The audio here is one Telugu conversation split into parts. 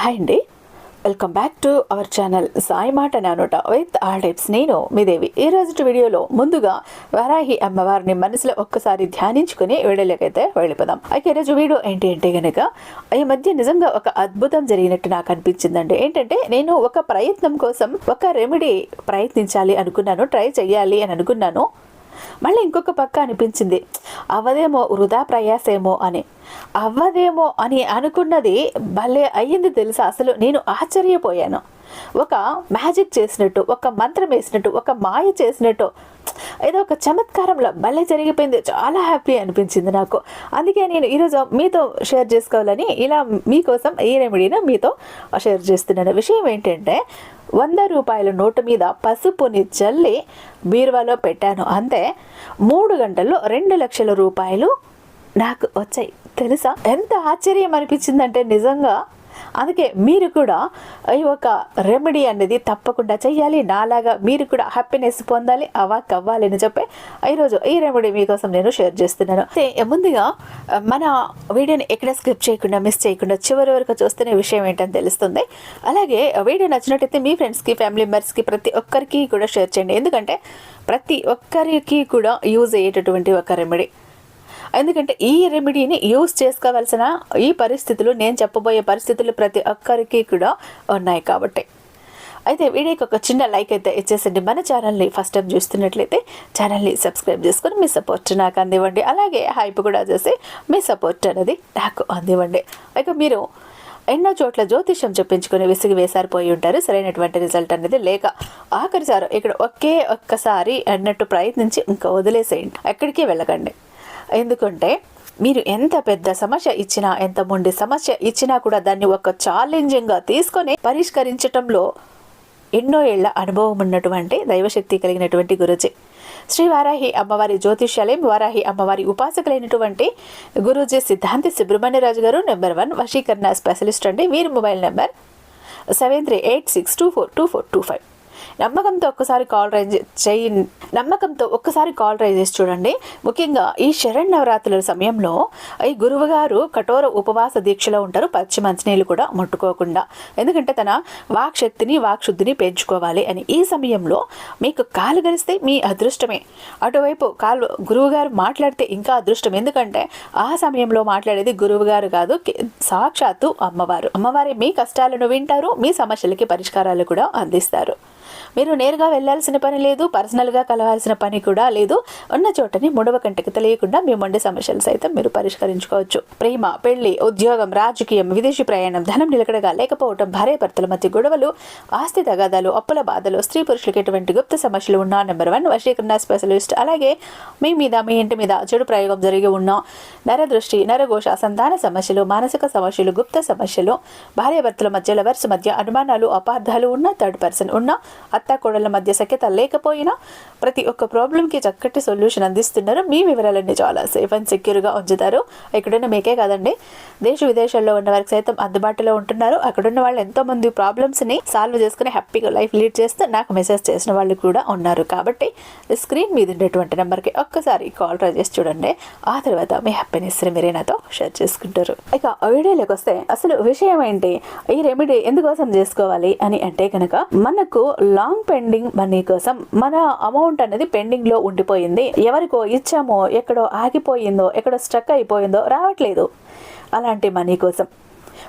హాయ్ అండి. Welcome back to our channel Sai మాట నానోట విత్ ఆల్ టైప్స్ నేను మీ దేవి. ఈ రోజు వీడియోలో ముందుగా వరాహి అమ్మవారిని మనసులో ఒక్కసారి ధ్యానించుకుని వీడియోలోకైతే వెళ్ళిపోదాం. అయితే ఈరోజు వీడియో ఏంటి అంటే కనుక ఈ మధ్య నిజంగా ఒక అద్భుతం జరిగినట్టు నాకు అనిపించిందండి. ఏంటంటే నేను ఒక ప్రయత్నం కోసం ఒక రెమెడీ ప్రయత్నించాలి అనుకున్నాను ట్రై చేయాలి అని అనుకున్నాను. మళ్ళీ ఇంకొక పక్క అనిపించింది. అవ్వదేమో వృధా ప్రయాసేమో అని. అవ్వదేమో అని అనుకున్నది భలే అయ్యింది తెలుసా? అసలు నేను ఆశ్చర్యపోయాను. ఒక మ్యాజిక్ చేసినట్టు ఒక మంత్రం వేసినట్టు ఒక మాయ చేసినట్టు ఏదో ఒక చమత్కారంలో భలే జరిగిపోయింది. చాలా హ్యాపీ అనిపించింది నాకు. అందుకే నేను ఈరోజు మీతో షేర్ చేసుకోవాలని ఇలా మీకోసం ఈ రెమెడీని మీతో షేర్ చేస్తున్నాను. విషయం ఏంటంటే వంద రూపాయల నోటు మీద పసుపుని చల్లి బీరువాలో పెట్టాను. అంతే మూడు గంటల్లో రెండు లక్షల రూపాయలు నాకు వచ్చాయి. తెలుసా? ఎంత ఆశ్చర్యం అనిపించిందంటే నిజంగా అందుకే మీరు కూడా ఈ ఒక రెమెడీ అనేది తప్పకుండా చేయాలి నాలాగా మీరు కూడా హ్యాపీనెస్ పొందాలి అవాక్ అవ్వాలి అని చెప్పి ఈరోజు ఈ రెమెడీ మీకోసం నేను షేర్ చేస్తున్నాను. ముందుగా మన వీడియోని ఎక్కడ స్కిప్ చేయకుండా మిస్ చేయకుండా చివరి వరకు చూస్తున్న విషయం ఏంటని తెలుస్తుంది. అలాగే వీడియో నచ్చినట్టయితే మీ ఫ్రెండ్స్కి ఫ్యామిలీ మెంబర్స్కి ప్రతి ఒక్కరికి కూడా షేర్ చేయండి. ఎందుకంటే ప్రతి ఒక్కరికి కూడా యూజ్ అయ్యేటటువంటి ఒక రెమెడీ ఎందుకంటే ఈ రెమెడీని యూస్ చేసుకోవాల్సిన ఈ పరిస్థితులు నేను చెప్పబోయే పరిస్థితులు ప్రతి ఒక్కరికి కూడా ఉన్నాయి కాబట్టి. అయితే వీడియోకి ఒక చిన్న లైక్ అయితే ఇచ్చేసండి. మన ఛానల్ని ఫస్ట్ టైం చూస్తున్నట్లయితే ఛానల్ని సబ్స్క్రైబ్ చేసుకొని మీ సపోర్ట్ నాకు అందివ్వండి. అలాగే హైప్ కూడా చేసి మీ సపోర్ట్ అనేది నాకు అందివ్వండి. ఇక మీరు ఎన్నో చోట్ల జ్యోతిష్యం చెప్పించుకుని విసిగి వేసారిపోయి ఉంటారు. సరైనటువంటి రిజల్ట్ అనేది లేక ఆఖరిసారు ఇక్కడ ఒకే ఒక్కసారి అన్నట్టు ప్రయత్నించి ఇంకా వదిలేసేయండి. ఎక్కడికి వెళ్ళకండి. ఎందుకంటే మీరు ఎంత పెద్ద సమస్య ఇచ్చినా ఎంత మొండి సమస్య ఇచ్చినా కూడా దాన్ని ఒక ఛాలెంజింగ్గా తీసుకొని పరిష్కరించటంలో ఎన్నో ఏళ్ళ అనుభవం ఉన్నటువంటి దైవశక్తి కలిగినటువంటి గురుజీ. శ్రీ వారాహి అమ్మవారి జ్యోతిష్యాలయం వారాహి అమ్మవారి ఉపాసకులైనటువంటి గురూజీ సిద్ధాంతి సుబ్రహ్మణ్యరాజు గారు నెంబర్ వన్ వశీకరణ స్పెషలిస్ట్ అండి. వీరి mobile number seven three eight six two four two four two five. నమ్మకంతో ఒక్కసారి కాల్ రైజ్ చేయి నమ్మకంతో ఒక్కసారి కాల్ రైజ్ చేసి చూడండి. ముఖ్యంగా ఈ శరణ్ నవరాత్రుల సమయంలో ఈ గురువు గారు కఠోర ఉపవాస దీక్షలో ఉంటారు. పచ్చి మంచినీళ్ళు కూడా ముట్టుకోకుండా. ఎందుకంటే తన వాక్శక్తిని వాక్శుద్ధిని పెంచుకోవాలి అని ఈ సమయంలో మీకు కాలు గలిస్తే మీ అదృష్టమే. అటువైపు కాలు గురువుగారు మాట్లాడితే ఇంకా అదృష్టం. ఎందుకంటే ఆ సమయంలో మాట్లాడేది గురువు గారు కాదు సాక్షాత్తు అమ్మవారు. అమ్మవారి మీ కష్టాలను వింటారు మీ సమస్యలకి పరిష్కారాలు కూడా అందిస్తారు. మీరు నేరుగా వెళ్ళాల్సిన పని లేదు పర్సనల్గా కలవాల్సిన పని కూడా లేదు. ఉన్న చోటని మూడవ కంటికి తెలియకుండా మీ మొండి సమస్యలు సైతం మీరు పరిష్కరించుకోవచ్చు. ప్రేమ పెళ్ళి ఉద్యోగం రాజకీయం విదేశీ ప్రయాణం ధనం నిలకడగా లేకపోవడం భార్య భర్తల మధ్య గొడవలు ఆస్తి తగాదాలు అప్పుల బాధలు స్త్రీ పురుషులకు ఎటువంటి గుప్త సమస్యలు ఉన్నా నెంబర్ వన్ వశీకరణ స్పెషలిస్ట్ అలాగే మీ మీద మీ ఇంటి మీద చెడు ప్రయోగం జరిగి ఉన్న నరదృష్టి నరఘోష సంతాన సమస్యలు మానసిక సమస్యలు గుప్త సమస్యలు భార్య భర్తల మధ్య లవర్స్ మధ్య అనుమానాలు అపార్థాలు ఉన్న థర్డ్ పర్సన్ ఉన్న అత్త మధ్య సఖ్యత లేకపోయినా ప్రతి ఒక్క ప్రాబ్లంకి చక్కటి సొల్యూషన్ అందిస్తున్నారు. మీ వివరాలన్నీ చాలా సేఫ్ అండ్ సెక్యూర్గా ఉంచుతారు. ఇక్కడున్న మీకే కాదండి. దేశ విదేశాల్లో ఉన్న వారికి సైతం అందుబాటులో ఉంటున్నారు. అక్కడున్న వాళ్ళు ఎంతోమంది ప్రాబ్లమ్స్ని సాల్వ్ చేసుకుని హ్యాపీగా లైఫ్ లీడ్ చేస్తూ నాకు మెసేజ్ చేసిన వాళ్ళు కూడా ఉన్నారు. కాబట్టి స్క్రీన్ మీద ఉండేటువంటి నెంబర్కి ఒక్కసారి కాల్ ట్రై చేసి చూడండి. ఆ తర్వాత మీ హ్యాపీనెస్ మీరే నాతో షేర్ చేసుకుంటారు. ఇక వీడియోలోకి వస్తే అసలు విషయం ఏంటి? ఈ రెమెడీ ఎందుకోసం చేసుకోవాలి అని అంటే కనుక మనకు లాంగ్ పెండింగ్ మనీ కోసం. మన అమౌంట్ అనేది పెండింగ్లో ఉండిపోయింది. ఎవరికో ఇచ్చామో ఎక్కడో ఆగిపోయిందో ఎక్కడో స్ట్రక్ అయిపోయిందో రావట్లేదు. అలాంటి మనీ కోసం.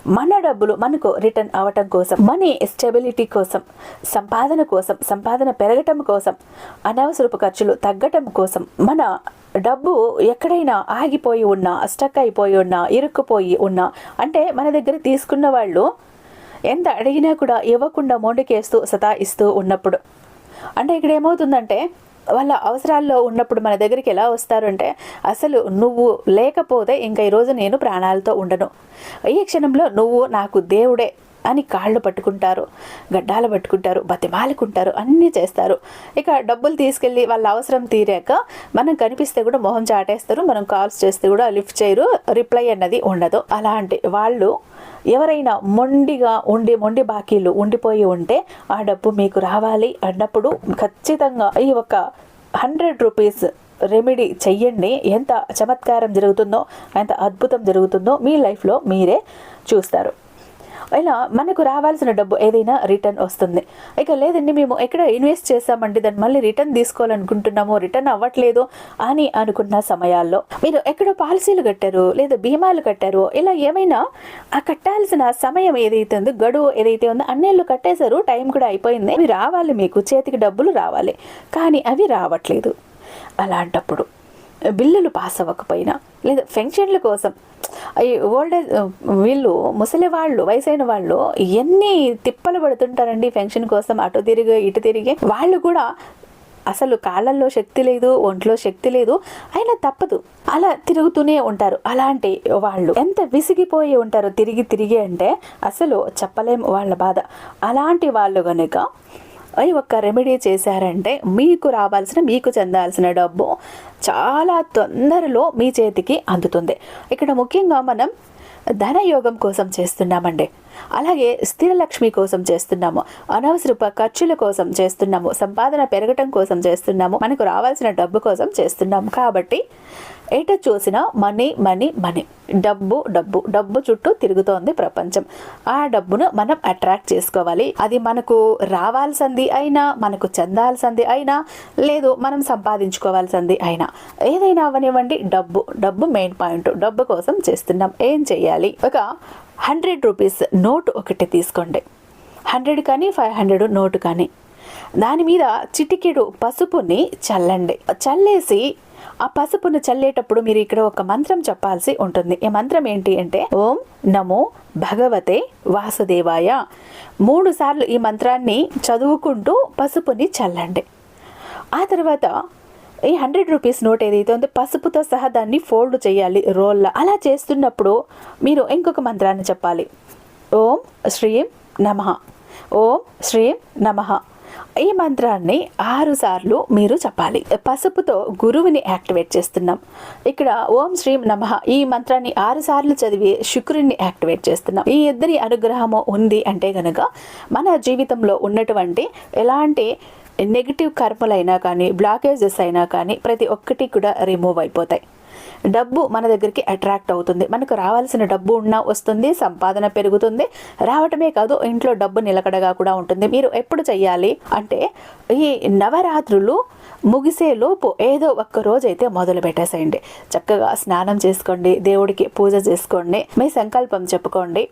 మన డబ్బులు మనకు రిటర్న్ అవ్వటం కోసం మనీ స్టెబిలిటీ కోసం సంపాదన కోసం సంపాదన పెరగటం కోసం అనవసరపు ఖర్చులు తగ్గటం కోసం మన డబ్బు ఎక్కడైనా ఆగిపోయి ఉన్నా స్టక్ అయిపోయి ఉన్నా ఇరుక్కుపోయి ఉన్నా అంటే మన దగ్గర తీసుకున్న వాళ్ళు ఎంత అడిగినా కూడా ఇవ్వకుండా మొండికేస్తూ సతాయిస్తూ ఉన్నప్పుడు. అంటే ఇక్కడ ఏమవుతుందంటే వాళ్ళ అవసరాల్లో ఉన్నప్పుడు మన దగ్గరికి ఎలా వస్తారు అంటే అసలు నువ్వు లేకపోతే ఇంకా ఈరోజు నేను ప్రాణాలతో ఉండను. ఈ క్షణంలో నువ్వు నాకు దేవుడే. అని కాళ్ళు పట్టుకుంటారు గడ్డాలు పట్టుకుంటారు బతిమాలుకుంటారు అన్నీ చేస్తారు. ఇక డబ్బులు తీసుకెళ్ళి వాళ్ళ అవసరం తీరాక మనం కనిపిస్తే కూడా మొహం చాటేస్తారు మనం కాల్స్ చేస్తే కూడా లిఫ్ట్ చేయరు రిప్లై అన్నది ఉండదు. అలాంటి వాళ్ళు ఎవరైనా మొండిగా ఉండి మొండి బాకీలు ఉండిపోయి ఉంటే ఆ డబ్బు మీకు రావాలి అన్నప్పుడు ఖచ్చితంగా ఈ ఒక హండ్రెడ్ రూపీస్ రెమెడీ చెయ్యండి. ఎంత చమత్కారం జరుగుతుందో ఎంత అద్భుతం జరుగుతుందో మీ లైఫ్లో మీరే చూస్తారు. ఇలా మనకు రావాల్సిన డబ్బు ఏదైనా రిటర్న్ వస్తుంది. ఇక లేదండి మేము ఎక్కడ ఇన్వెస్ట్ చేసామండి దాన్ని మళ్ళీ రిటర్న్ తీసుకోవాలనుకుంటున్నాము రిటర్న్ అవ్వట్లేదు అని అనుకున్న సమయాల్లో మీరు ఎక్కడో పాలసీలు కట్టారు లేదా బీమాలు కట్టారు ఇలా ఏమైనా ఆ కట్టాల్సిన సమయం ఏదైతే ఉందో గడువు ఏదైతే ఉందో అన్నేళ్ళు కట్టేశారు టైం కూడా అయిపోయింది. అవి రావాలి మీకు చేతికి డబ్బులు రావాలి కానీ అవి రావట్లేదు. అలాంటప్పుడు బిల్లులు పాస్ అవ్వకపోయినా లేదా పెన్షన్ల కోసం. ఈ ఓల్డ్ ఏజ్ వీళ్ళు ముసలి వాళ్ళు వయసైన వాళ్ళు ఎన్ని తిప్పలు పడుతుంటారండి పెన్షన్ కోసం. అటు తిరిగి ఇటు తిరిగి. వాళ్ళు కూడా అసలు కాళ్ళల్లో శక్తి లేదు ఒంట్లో శక్తి లేదు. అయినా తప్పదు. అలా తిరుగుతూనే ఉంటారు. అలాంటి వాళ్ళు ఎంత విసిగిపోయి ఉంటారు తిరిగి తిరిగి అంటే అసలు చెప్పలేం వాళ్ళ బాధ. అలాంటి వాళ్ళు కనుక అవి ఒక్క రెమెడీ చేశారంటే మీకు రావాల్సిన మీకు చెందాల్సిన డబ్బు చాలా తొందరలో మీ చేతికి అందుతుంది. ఇక్కడ ముఖ్యంగా మనం ధనయోగం కోసం చేస్తున్నామండి. అలాగే స్థిర లక్ష్మి కోసం చేస్తున్నాము. అనవసరపు ఖర్చుల కోసం చేస్తున్నాము. సంపాదన పెరగటం కోసం చేస్తున్నాము. మనకు రావాల్సిన డబ్బు కోసం చేస్తున్నాము. కాబట్టి ఎట చూసినా మనీ మనీ మనీ. డబ్బు డబ్బు. డబ్బు చుట్టూ తిరుగుతోంది ప్రపంచం. ఆ డబ్బును మనం అట్రాక్ట్ చేసుకోవాలి. అది మనకు రావాల్సింది అయినా మనకు చెందాల్సింది అయినా లేదు మనం సంపాదించుకోవాల్సింది అయినా. ఏదైనా అవనివ్వండి. డబ్బు. డబ్బు మెయిన్ పాయింట్. డబ్బు కోసం చేస్తున్నాం. ఏం చేయాలి? ఒక హండ్రెడ్ రూపీస్ నోట్ ఒకటి తీసుకోండి. హండ్రెడ్ కానీ ఫైవ్ హండ్రెడ్ నోటు కానీ. దాని మీద చిటికెడు పసుపుని చల్లండి. చల్లేసి ఆ పసుపును చల్లేటప్పుడు మీరు ఇక్కడ ఒక మంత్రం చెప్పాల్సి ఉంటుంది. ఈ మంత్రం ఏంటి అంటే ఓం నమో భగవతే వాసుదేవాయ. మూడు సార్లు ఈ మంత్రాన్ని చదువుకుంటూ పసుపుని చల్లండి. ఆ తర్వాత ఈ హండ్రెడ్ రూపీస్ నోట్ ఏదైతే ఉందో పసుపుతో సహా దాన్ని ఫోల్డ్ చేయాలి రోల్లా. అలా చేస్తున్నప్పుడు మీరు ఇంకొక మంత్రాన్ని చెప్పాలి. ఓం శ్రీం నమ. ఓం శ్రీం నమ. ఈ మంత్రాన్ని ఆరు సార్లు మీరు చెప్పాలి. పసుపుతో గురువుని యాక్టివేట్ చేస్తున్నాం. ఇక్కడ ఓం శ్రీం నమ ఈ మంత్రాన్ని ఆరు సార్లు చదివి శుక్రుని యాక్టివేట్ చేస్తున్నాం. ఈ ఇద్దరి అనుగ్రహము ఉంది అంటే గనక మన జీవితంలో ఉన్నటువంటి ఎలాంటి నెగిటివ్ కర్మలైనా కానీ బ్లాకేజెస్ అయినా కానీ ప్రతి ఒక్కటి కూడా రిమూవ్ అయిపోతాయి. డబ్బు మన దగ్గరికి అట్రాక్ట్ అవుతుంది. మనకు రావాల్సిన డబ్బు ఉన్నా వస్తుంది సంపాదన పెరుగుతుంది. రావటమే కాదు ఇంట్లో డబ్బు నిలకడగా కూడా ఉంటుంది. మీరు ఎప్పుడు చెయ్యాలి అంటే ఈ నవరాత్రులు ముగిసే లోపు ఏదో ఒక్క రోజు అయితే మొదలు పెట్టేసేయండి. చక్కగా స్నానం చేసుకోండి దేవుడికి పూజ చేసుకోండి మీ సంకల్పం చెప్పుకోండి.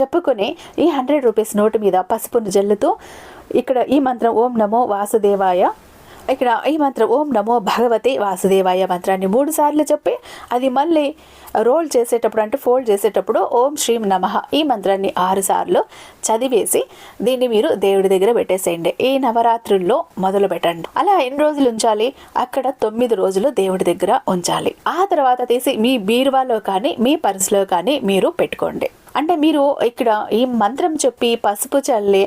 చెప్పుకొని ఈ హండ్రెడ్ రూపీస్ నోటు మీద పసుపును జల్లుతూ ఇక్కడ ఈ మంత్రం ఓం నమో వాసుదేవాయ. ఇక్కడ ఈ మంత్రం ఓం నమో భగవతి వాసుదేవాయ మంత్రాన్ని మూడు సార్లు చెప్పి అది మళ్ళీ రోల్ చేసేటప్పుడు అంటే ఫోల్డ్ చేసేటప్పుడు ఓం శ్రీం నమ ఈ మంత్రాన్ని ఆరు సార్లు చదివేసి దీన్ని మీరు దేవుడి దగ్గర పెట్టేసేయండి. ఈ నవరాత్రుల్లో మొదలు పెట్టండి. అలా ఎన్ని రోజులు ఉంచాలి? అక్కడ తొమ్మిది రోజులు దేవుడి దగ్గర ఉంచాలి. ఆ తర్వాత తీసి మీ బీరువాలో కానీ మీ పర్సులో కానీ మీరు పెట్టుకోండి. అంటే మీరు ఇక్కడ ఈ మంత్రం చెప్పి పసుపు చల్లి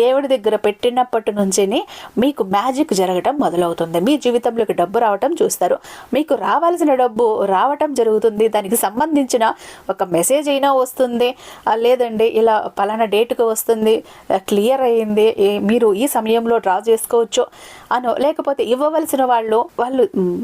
దేవుడి దగ్గర పెట్టినప్పటి నుంచినే మీకు మ్యాజిక్ జరగటం మొదలవుతుంది. మీ జీవితంలోకి డబ్బు రావటం చూస్తారు. మీకు రావాల్సిన డబ్బు రావటం జరుగుతుంది. దానికి సంబంధించిన ఒక మెసేజ్ అయినా వస్తుంది. లేదండి ఇలా పలానా డేట్కి వస్తుంది. క్లియర్ అయ్యింది. మీరు ఈ సమయంలో డ్రా చేసుకోవచ్చు అను లేకపోతే ఇవ్వవలసిన వాళ్ళు వాళ్ళు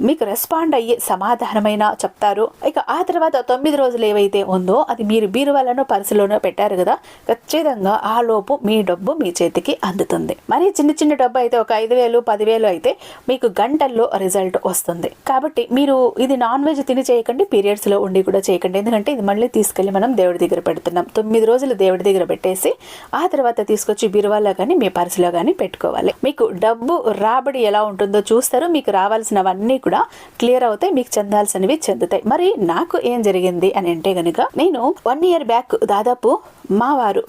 మీకు రెస్పాండ్ అయ్యి సమాధానమైన చెప్తారు. ఇక ఆ తర్వాత తొమ్మిది రోజులు ఏవైతే ఉందో అది మీరు బీరువాలను పర్సులోనో పెట్టారు కదా ఖచ్చితంగా ఆ లోపు మీ డబ్బు మీ చేతికి అందుతుంది. మరి చిన్న చిన్న డబ్బు అయితే ఒక ఐదు వేలు పదివేలు అయితే మీకు గంటల్లో రిజల్ట్ వస్తుంది. కాబట్టి మీరు ఇది నాన్ వెజ్ తిని చేయకండి పీరియడ్స్లో ఉండి కూడా చేయకండి. ఎందుకంటే ఇది మళ్ళీ తీసుకెళ్ళి మనం దేవుడి దగ్గర పెడుతున్నాం. తొమ్మిది రోజులు దేవుడి దగ్గర పెట్టేసి ఆ తర్వాత తీసుకొచ్చి బీరువాలో కానీ మీ పర్సులో కానీ పెట్టుకోవాలి. మీకు డబ్బు రాబడి ఎలా ఉంటుందో చూస్తారు. మీకు రావాల్సినవన్నీ కూడా క్లియర్ అవుతాయి మీకు చెందాల్సినవి చెందుతాయి. మరి నాకు ఏం జరిగింది అని అంటే గనుక నేను వన్ ఇయర్ బ్యాక్ దాదాపు మా వారు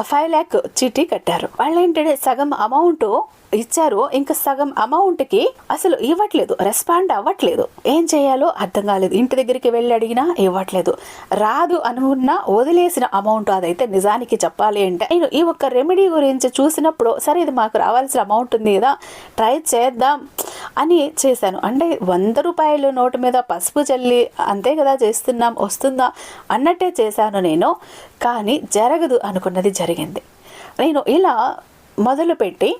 ఫైవ్ ల్యాక్ చీటీ కట్టారు. వాళ్ళు ఏంటంటే సగం అమౌంట్ ఇచ్చారు ఇంకా సగం అమౌంట్కి అసలు ఇవ్వట్లేదు రెస్పాండ్ అవ్వట్లేదు. ఏం చేయాలో అర్థం కాలేదు. ఇంటి దగ్గరికి వెళ్ళి అడిగినా ఇవ్వట్లేదు. రాదు అనుకున్నా వదిలేసిన అమౌంట్ అదైతే నిజానికి చెప్పాలి అంటే నేను ఈ ఒక్క రెమెడీ గురించి చూసినప్పుడు సరే ఇది మాకు రావాల్సిన అమౌంట్ ఉంది కదా ట్రై చేద్దాం అని చేశాను. అంటే వంద రూపాయలు నోటు మీద పసుపు చల్లి అంతే కదా చేస్తున్నాం వస్తుందా అన్నట్టే చేశాను నేను. కానీ జరగదు అనుకున్నది జరిగింది. నేను ఇలా మొదలుపెట్టి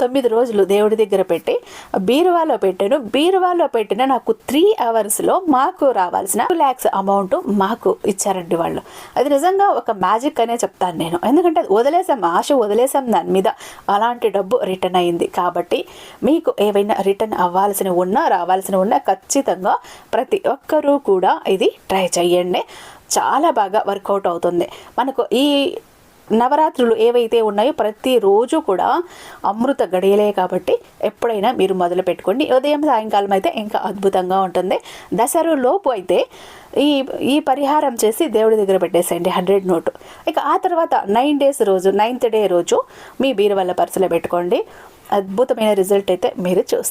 తొమ్మిది రోజులు దేవుడి దగ్గర పెట్టి బీరువాలో పెట్టాను. బీరువాలో పెట్టిన నాకు త్రీ అవర్స్లో మాకు రావాల్సిన టూ ల్యాక్స్ అమౌంట్ మాకు ఇచ్చారండి వాళ్ళు. అది నిజంగా ఒక మ్యాజిక్ అనే చెప్తాను నేను. ఎందుకంటే అది వదిలేసాం ఆశ వదిలేసాం దాని మీద అలాంటి డబ్బు రిటర్న్ అయింది. కాబట్టి మీకు ఏవైనా రిటర్న్ అవ్వాల్సిన ఉన్నా రావాల్సిన ఉన్నా ఖచ్చితంగా ప్రతి ఒక్కరూ కూడా ఇది ట్రై చేయండి. చాలా బాగా వర్కౌట్ అవుతుంది. మనకు ఈ నవరాత్రులు ఏవైతే ఉన్నాయో ప్రతిరోజు కూడా అమృత గడియలే కాబట్టి ఎప్పుడైనా మీరు మొదలు పెట్టుకోండి. ఉదయం సాయంకాలం అయితే ఇంకా అద్భుతంగా ఉంటుంది. దసరా లోపు అయితే ఈ ఈ పరిహారం చేసి దేవుడి దగ్గర పెట్టేసేయండి హండ్రెడ్ నోటు. ఇక ఆ తర్వాత నైన్ డేస్ రోజు నైన్త్ డే రోజు మీ బీరువల్ల పర్సులో పెట్టుకోండి. అద్భుతమైన రిజల్ట్ అయితే మీరు చూస్తారు.